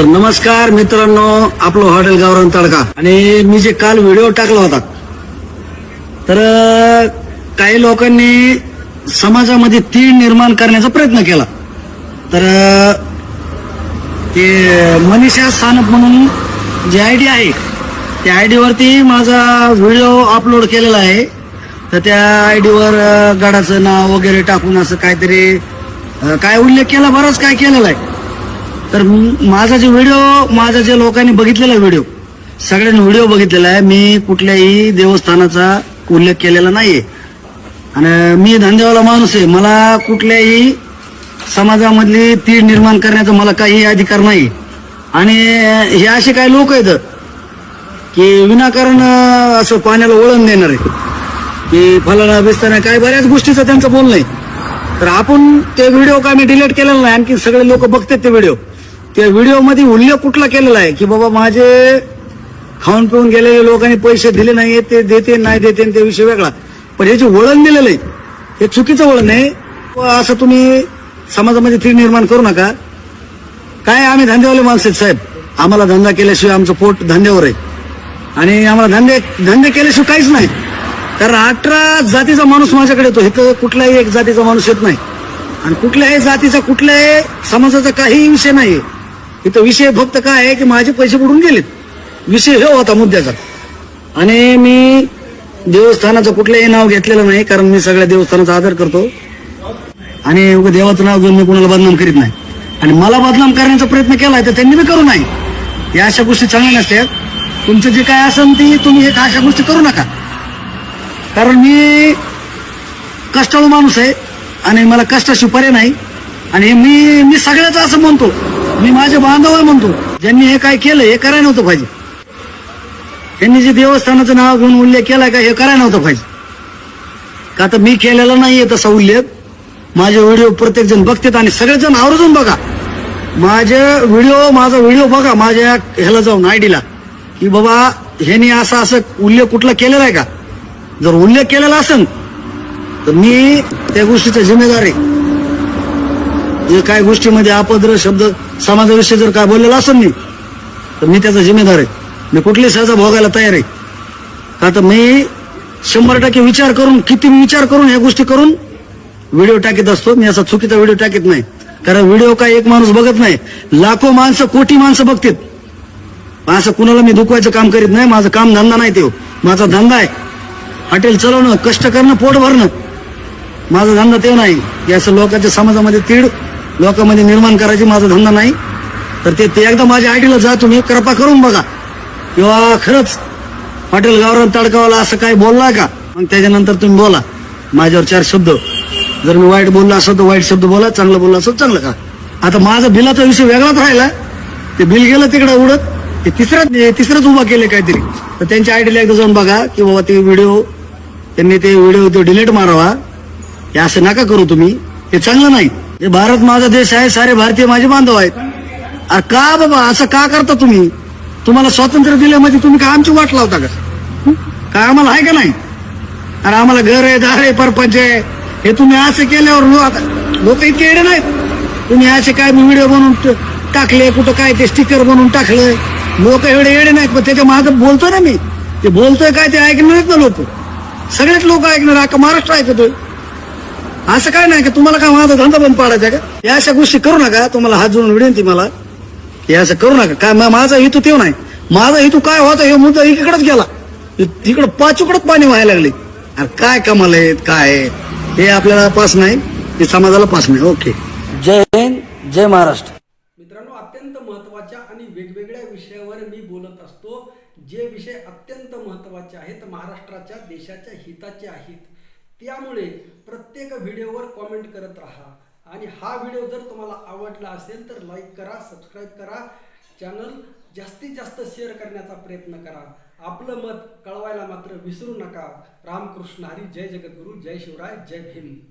तर नमस्कार मित्रांनो आपलं हॉटेल गावरान तडका. आणि मी जे काल व्हिडिओ टाकला होता तर काही लोकांनी समाजामध्ये तीळ निर्माण करण्याचा प्रयत्न केला. तर ते मनीषा सानप म्हणून जी आय डी आहे त्या आय डीवरती माझा व्हिडिओ अपलोड केलेला आहे. तर त्या आय डीवर गडाचं नाव वगैरे टाकून असं काहीतरी काय उल्लेख केला बराच काय केलेला आहे. तर म- माझा जे व्हिडिओ माझा जे लोकांनी बघितलेला व्हिडिओ सगळ्यांनी व्हिडिओ बघितलेला आहे. मी कुठल्याही देवस्थानाचा उल्लेख केलेला नाहीये. आणि मी धंदेवाला माणूस आहे. मला कुठल्याही समाजामधली तीड निर्माण करण्याचा मला काही अधिकार नाही. आणि हे असे काही लोक आहेत की विनाकारण असं पाण्याला वळण देणार. आहे की फलाना बिस्ताना काय बऱ्याच गोष्टीचं त्यांचं बोलणं आहे. तर आपण ते व्हिडिओ का मी डिलीट केलेला नाही? आणखी सगळे लोक बघतात ते व्हिडिओ त्या व्हिडिओमध्ये उल्लेख कुठला केलेला आहे? की बाबा माझे खाऊन पिऊन गेलेले लोकांनी पैसे दिले नाही ते देते नाही देते ते विषय वेगळा. पण हे जे वळण दिलेलं आहे हे चुकीचं वळण आहे. असं तुम्ही समाजामध्ये ती निर्माण करू नका. काय आम्ही धंद्यावाले माणस आहेत साहेब? आम्हाला धंदा केल्याशिवाय आमचं पोट धंद्यावर आहे. आणि आम्हाला धंदे धंदे केल्याशिवाय काहीच नाही. कारण अठरा जातीचा माणूस माझ्याकडे येतो. इथं कुठलाही एक जातीचा माणूस येत नाही. आणि कुठल्याही जातीचा कुठल्याही समाजाचा काही विषय नाही इथं विषय फक्त काय आहे की माझे पैसे बुडून गेलेत. विषय हे होता मुद्द्याचा. आणि मी देवस्थानाचं कुठलंही नाव घेतलेलं नाही कारण मी सगळ्या देवस्थानाचा आदर करतो. आणि देवाचं नाव घेऊन मी कोणाला बदनाम करीत नाही. आणि मला बदनाम करण्याचा प्रयत्न केलाय तर त्यांनी मी करू नाही. या अशा गोष्टी चांगल्या नसतात. तुमचं जे काय असेल ती तुम्ही एक अशा गोष्टी करू नका. कारण मी कष्टाळू माणूस आहे आणि मला कष्टाशिवाय पर्याय नाही. आणि मी मी सगळ्याचं असं म्हणतो. मी माझे बांधव आहे म्हणतो ज्यांनी हे काय केलं हे करायला नव्हतं पाहिजे. त्यांनी जे देवस्थानाचं नाव घेऊन उल्लेख केलाय का हे करायला नव्हतं पाहिजे. का तर मी केलेला नाहीये तसा उल्लेख. माझे व्हिडिओ प्रत्येक जण बघतात आणि सगळेजण आवर्जून बघा. माझे व्हिडिओ माझा व्हिडिओ बघा माझ्या ह्याला जाऊन आयडीला की बाबा ह्यानी असा असं उल्लेख कुठला केलेला आहे का? जर उल्लेख केलेला असेल तर मी त्या गोष्टीचा जिम्मेदार आहे. जे काय गोष्टीमध्ये अपद्र शब्द समाजाविषयी जर काय बोललेला असेल मी तर मी त्याचा जिम्मेदार आहे. मी कुठली सजा भोगायला तयार आहे. का तर मी शंभर टक्के विचार करून किती विचार करून ह्या गोष्टी करून व्हिडिओ टाकीत असतो. मी असा चुकीचा व्हिडिओ टाकीत नाही. कारण व्हिडिओ काय एक माणूस बघत नाही. लाखो माणसं कोटी माणसं बघतात असं कुणाला मी दुखवायचं काम करीत नाही. माझं काम धंदा नाही ते. माझा धंदा आहे. हॉटेल चालवणं कष्ट करणं पोट भरणं. माझा धंदा ते नाही. याचं असं लोकांच्या समाजामध्ये तीड लोकांमध्ये निर्माण करायची माझा धंदा नाही. तर ते ते एकदा माझ्या आयडीला जा तुम्ही कृपा करून बघा. किंवा खरंच हॉटेल गावरान तडकावाला असं काय बोलला का? मग त्याच्यानंतर तुम्ही बोला. माझ्यावर चार शब्द. जर मी वाईट बोलला असं तर वाईट शब्द बोला चांगलं बोलला असं चांगलं का आता माझा बिलाचा विषय वेगळाच राहिला. ते बिल गेलं तिकडे उडत. ते तिसऱ्याच तिसरंच उभा केले काहीतरी. तर त्यांच्या आयडीला एकदा जाऊन बघा की बाबा ते व्हिडिओ त्यांनी ते व्हिडिओ तो डिलीट मारावा. हे असं नका करू तुम्ही. हे चांगलं नाही. हे भारत माझा देश आहे सारे भारतीय माझे बांधव आहेत. अरे का बाबा असं का करता तुम्ही? तुम्हाला स्वातंत्र्य दिले म्हणजे तुम्ही का आमची वाट लावता का? काय आम्हाला आहे का नाही? अरे आम्हाला घर आहे दार आहे परपंच आहे. हे तुम्ही असं केल्यावर लो- आता लोक इतके येडे नाहीत. तुम्ही असे काय व्हिडिओ बनवून टाकले कुठं काय ते स्टिकर बनवून टाकलं. लोक एवढे येडे नाहीत पण त्याच्या मागं बोलतोय ना मी. ते बोलतोय काय ते ऐकणार नाहीत ना लोक. सगळेच लोक ऐकणार अख्खा महाराष्ट्र ऐकतोय. असं काय नाही का तुम्हाला काय माझा धंदा बंद पाडायचा का? या अशा गोष्टी करू नका. तुम्हाला हात जोडून विनंती मला. हे असं करू नका. काय मा- माझा हेतू तेव्हा नाही. माझा हेतू काय होता? हे मुद्दा इकडेच गेला. तिकडं पाचुकडच पाणी व्हायला लागले. अरे काय कमाल आहेत काय? हे आपल्याला पास नाही हे समाजाला पास नाही. ओके. जय हिंद जय महाराष्ट्र. मित्रांनो अत्यंत महत्त्वाच्या आणि वेगवेगळ्या विषयावर मी बोलत असतो. जे विषय अत्यंत महत्त्वाचे आहेत महाराष्ट्राच्या देशाच्या हिताचे आहेत. त्यामुळे प्रत्येक व्हिडिओवर कॉमेंट करत राहा. आणि हा व्हिडिओ जर तुम्हाला आवडला असेल तर लाईक करा सबस्क्राईब करा. चॅनल जास्तीत जास्त शेअर करण्याचा प्रयत्न करा. आपलं मत कळवायला मात्र विसरू नका. रामकृष्ण हरी जय जगद्गुरू जय शिवराय जय भीम.